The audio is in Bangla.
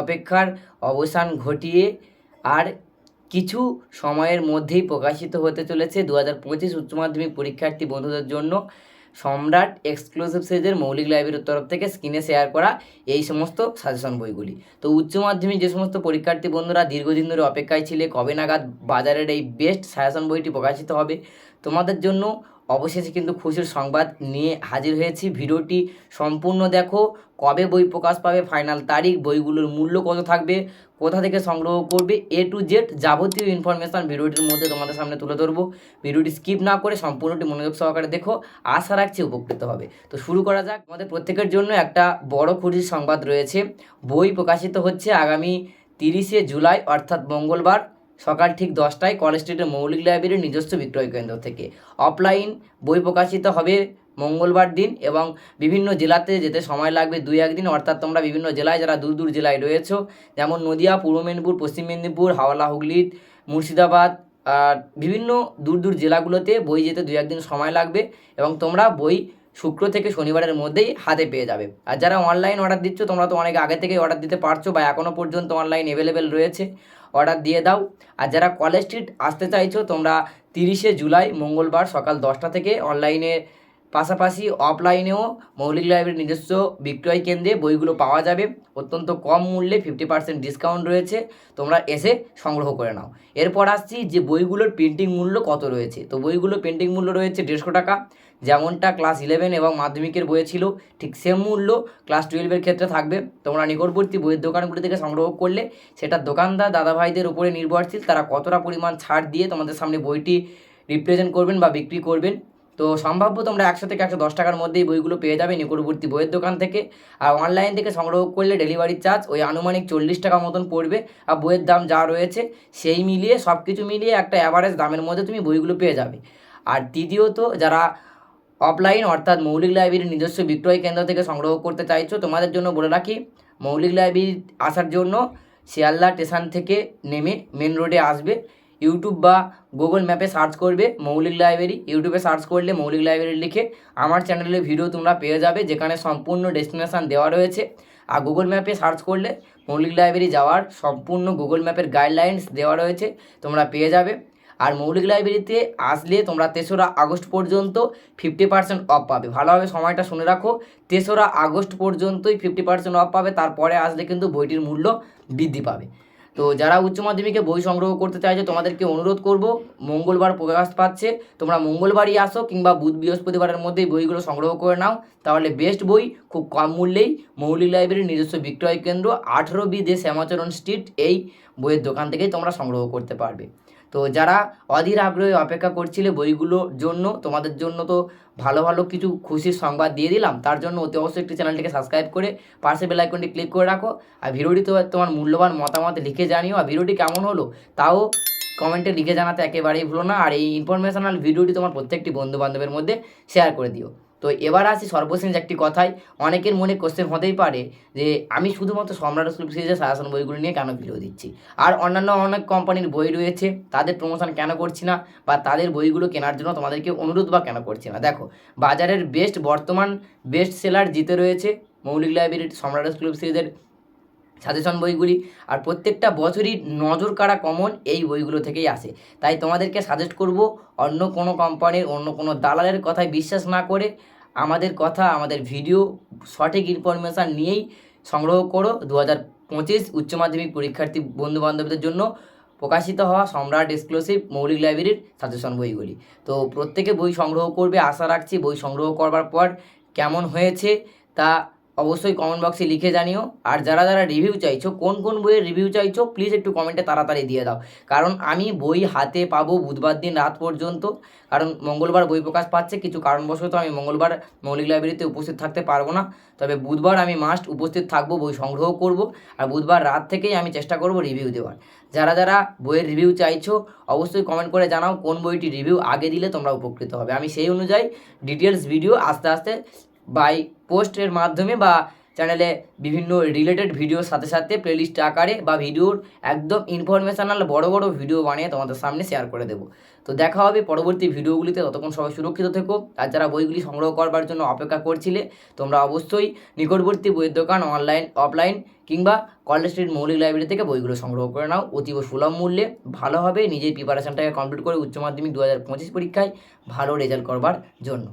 অপেক্ষার অবসান ঘটিয়ে আর কিছু সময়ের মধ্যেই প্রকাশিত হতে চলেছে দু হাজার পঁচিশ উচ্চ মাধ্যমিক পরীক্ষার্থী বন্ধুদের জন্য সম্রাট এক্সক্লুসিভ সিরিজের মৌলিক লাইব্রেরির তরফ থেকে স্ক্রিনে শেয়ার করা এই সমস্ত সাজেশন বইগুলি। তো উচ্চ মাধ্যমিক যে সমস্ত পরীক্ষার্থী বন্ধুরা দীর্ঘদিন ধরে অপেক্ষায় ছিলে, কবে নাগাদ বাজারের এই বেস্ট সাজেশন বইটি প্রকাশিত হবে, তোমাদের জন্য অবশেষে কিন্তু খুশির সংবাদ নিয়ে হাজির হয়েছি। ভিডিওটি সম্পূর্ণ দেখো। কবে বই প্রকাশ পাবে ফাইনাল তারিখ, বইগুলোর মূল্য কত থাকবে, কোথা থেকে সংগ্রহ করবে এ টু জেড যাবতীয় ইনফরমেশান ভিডিওটির মধ্যে তোমাদের সামনে তুলে ধরবো। ভিডিওটি স্কিপ না করে সম্পূর্ণটি মনোযোগ সহকারে দেখো। আশা রাখছি উপকৃত হবে। তো শুরু করা যাক। আমাদের প্রত্যেকের জন্য একটা বড় খুশির সংবাদ রয়েছে। বই প্রকাশিত হচ্ছে আগামী তিরিশে জুলাই, অর্থাৎ মঙ্গলবার। সকাল ঠিক দশটায় কলেজ স্ট্রিটের মৌলিক লাইব্রেরির নিজস্ব বিক্রয় কেন্দ্র থেকে। অফলাইন বই প্রকাশিত হবে মঙ্গলবার দিন এবং বিভিন্ন জেলাতে যেতে সময় লাগবে দুই একদিন অর্থাৎ তোমরা বিভিন্ন জেলায় যারা দূর দূর জেলায় রয়েছো, যেমন নদিয়া, পূর্ব মেদিনীপুর, পশ্চিম মেদিনীপুর, হাওড়া, হুগলি, মুর্শিদাবাদ, আর বিভিন্ন দূর দূর জেলাগুলোতে বই যেতে দুই একদিন সময় লাগবে এবং তোমরা বই শুক্র থেকে শনিবারের মধ্যেই হাতে পেয়ে যাবে। আর যারা অনলাইন অর্ডার দিচ্ছ, তোমরা তো অনেক আগে থেকেই অর্ডার দিতে পারছ বা এখনও পর্যন্ত অনলাইন অ্যাভেলেবেল রয়েছে। অর্ডার দিয়ে দাও। আর যারা কলেজ স্ট্রিট আসতে চাইছো, তোমরা তিরিশে জুলাই মঙ্গলবার সকাল দশটা থেকে অনলাইনে পাশাপাশি অফলাইনেও মৌলিক লাইব্রেরির নিজস্ব বিক্রয় কেন্দ্রে বইগুলো পাওয়া যাবে। অত্যন্ত কম মূল্যে ফিফটি পার্সেন্ট ডিসকাউন্ট রয়েছে। তোমরা এসে সংগ্রহ করে নাও। এরপর আসছি যে বইগুলোর প্রিন্টিং মূল্য কত রয়েছে। তো বইগুলোর প্রিন্টিং মূল্য রয়েছে দেড়শো টাকা। যেমনটা ক্লাস ইলেভেন এবং মাধ্যমিকের বইয়ে ছিল, ঠিক সেম মূল্য ক্লাস টুয়েলভের ক্ষেত্রে থাকবে। তোমরা নিকটবর্তী বইয়ের দোকানগুলি থেকে সংগ্রহ করলে সেটা দোকানদার, দাদাভাইদের উপরে নির্ভরশীল, তারা কতটা পরিমাণ ছাড় দিয়ে তোমাদের সামনে বইটি রিপ্রেজেন্ট করবেন বা বিক্রি করবেন। তো সম্ভাব্য তোমরা একশো থেকে একশো দশ টাকার মধ্যেই বইগুলো পেয়ে যাবে নিকটবর্তী বইয়ের দোকান থেকে। আর অনলাইন থেকে সংগ্রহ করলে ডেলিভারি চার্জ ওই আনুমানিক চল্লিশ টাকা মতন পড়বে। আর বইয়ের দাম যা রয়েছে সেই মিলিয়ে সব কিছু মিলিয়ে একটা অ্যাভারেজ দামের মধ্যে তুমি বইগুলো পেয়ে যাবে। আর দ্বিতীয়ত যারা অফলাইন অর্থাৎ মৌলিক লাইব্রেরির নিজস্ব বিক্রয় কেন্দ্র থেকে সংগ্রহ করতে চাইছো, তোমাদের জন্য বলে রাখি, মৌলিক লাইব্রেরি আসার জন্য শিয়ালদা স্টেশন থেকে নেমে মেন রোডে আসবে। ইউটিউব বা গুগল ম্যাপে সার্চ করবে, মৌলিক লাইব্রেরি ইউটিউবে সার্চ করলে মৌলিক লাইব্রেরি লিখে আমার চ্যানেলে ভিডিও তোমরা পেয়ে যাবে, যেখানে সম্পূর্ণ ডেস্টিনেশান দেওয়া রয়েছে। আর গুগল ম্যাপে সার্চ করলে মৌলিক লাইব্রেরি যাওয়ার সম্পূর্ণ গুগল ম্যাপের গাইডলাইন্স দেওয়া রয়েছে, তোমরা পেয়ে যাবে। আর মৌলিক লাইব্রেরিতে আসলে তোমরা তেসরা আগস্ট পর্যন্ত ফিফটি পার্সেন্ট অফ পাবে। ভালোভাবে সময়টা শুনে রাখো, তেসরা আগস্ট পর্যন্তই ফিফটি পার্সেন্ট অফ পাবে, তারপরে আসলে কিন্তু বইটির মূল্য বৃদ্ধি পাবে। তো যারা উচ্চ মাধ্যমিকে বই সংগ্রহ করতে চাইছো, তোমাদেরকে অনুরোধ করব, মঙ্গলবার প্রকাশ পাচ্ছে। তোমরা মঙ্গলবারই আসো কিংবা বুধ বৃহস্পতিবারের মধ্যেই বইগুলো সংগ্রহ করে নাও। তাহলে বেস্ট বই, খুব কম মূল্যেই। মৌলিক লাইব্রেরির নিজস্ব বিক্রয় কেন্দ্র, আঠেরো বি দে শ্যামাচরণ স্ট্রিট, এই বইয়ের দোকান থেকেই তোমরা সংগ্রহ করতে পারবে। তো যারা অধীর আগ্রহে অপেক্ষা করছিলে বইগুলোর জন্য, তোমাদের জন্য তো ভালো ভালো কিছু খুশির সংবাদ দিয়ে দিলাম। তার জন্য অতি অবশ্যই একটি চ্যানেলটিকে সাবস্ক্রাইব করে পাশে বেল আইকনটি ক্লিক করে রাখো। আর ভিডিওটি তো তোমার মূল্যবান মতামত লিখে জানিও। আর ভিডিওটি কেমন হলো তাও কমেন্টে লিখে জানাতে একেবারেই ভুলো না। আর এই ইনফরমেশনাল ভিডিওটি তোমার প্রত্যেকটি বন্ধু বান্ধবের মধ্যে শেয়ার করে দিও। তো এবার আসি সর্বশেষ একটি কথায়। অনেকের মনে কোশ্চেন হতেই পারে যে, আমি শুধুমাত্র সম্রাট সিরিজের শাসন বইগুলি নিয়ে কেন ভিডিও দিচ্ছি? আর অন্যান্য অনেক কোম্পানির বই রয়েছে, তাদের প্রমোশন কেন করছি না? বা তাদের বইগুলো কেনার জন্য তোমাদেরকে অনুরোধ বা কেন করছি না? দেখো, বাজারের বেস্ট বর্তমান বেস্ট সেলার জিতে রয়েছে মৌলিক লাইব্রেরির সম্রাট সিরিজের সাজেশন বইগুলি। আর প্রত্যেকটা বছরই নজর কাড়া কমন এই বইগুলো থেকেই আসে। তাই তোমাদেরকে সাজেস্ট করব, অন্য কোনো কোম্পানির অন্য কোনো দালালের কথায় বিশ্বাস না করে আমাদের কথা, আমাদের ভিডিও সঠিক ইনফরমেশান নিয়েই সংগ্রহ করো। দু হাজার পঁচিশ উচ্চ মাধ্যমিক পরীক্ষার্থী বন্ধু বান্ধবদের জন্য প্রকাশিত হওয়া সম্রাট এক্সক্লুসিভ মৌলিক লাইব্রেরির সাজেশন বইগুলি। তো প্রত্যেকে বই সংগ্রহ করবে। আশা রাখছি বই সংগ্রহ করবার পর কেমন হয়েছে তা অবশ্যই কমেন্ট বক্সে লিখে জানিও। আর যারা যারা রিভিউ চাইছো, কোন কোন বইয়ের রিভিউ চাইছো প্লিজ একটু কমেন্টে তাড়াতাড়ি দিয়ে দাও। কারণ আমি বই হাতে পাবো বুধবার দিন রাত পর্যন্ত। কারণ মঙ্গলবার বই প্রকাশ পাচ্ছে, কিছু কারণবশত আমি মঙ্গলবার মৌলিক লাইব্রেরিতে উপস্থিত থাকতে পারব না। তবে বুধবার আমি মাস্ট উপস্থিত থাকব, বই সংগ্রহ করব। আর বুধবার রাত থেকেই আমি চেষ্টা করব রিভিউ দেওয়ার। যারা যারা বইয়ের রিভিউ চাইছো, অবশ্যই কমেন্ট করে জানাও কোন বইটি রিভিউ আগে দিলে তোমরা উপকৃত হবে। আমি সেই অনুযায়ী ডিটেলস ভিডিও আস্তে আস্তে বাই পোস্টের মাধ্যমে বা চ্যানেলে বিভিন্ন রিলেটেড ভিডিওর সাথে সাথে প্লেলিস্ট আকারে বা ভিডিওর একদম ইনফরমেশনাল বড় বড় ভিডিও বানিয়ে তোমাদের সামনে শেয়ার করে দেবো। তো দেখা হবে পরবর্তী ভিডিওগুলিতে ততক্ষণ সবাই সুরক্ষিত থেকো। আর যারা বইগুলি সংগ্রহ করবার জন্য অপেক্ষা করছিলে, তোমরা অবশ্যই নিকটবর্তী বইয়ের দোকান অনলাইন অফলাইন কিংবা কলেজ স্ট্রিট মৌলিক লাইব্রেরি থেকে বইগুলো সংগ্রহ করে নাও। অতীব সুলভ মূল্যে ভালোভাবে নিজের প্রিপারেশনটাকে কমপ্লিট করে উচ্চ মাধ্যমিক দু হাজার পঁচিশ পরীক্ষায় ভালো রেজাল্ট করবার জন্য।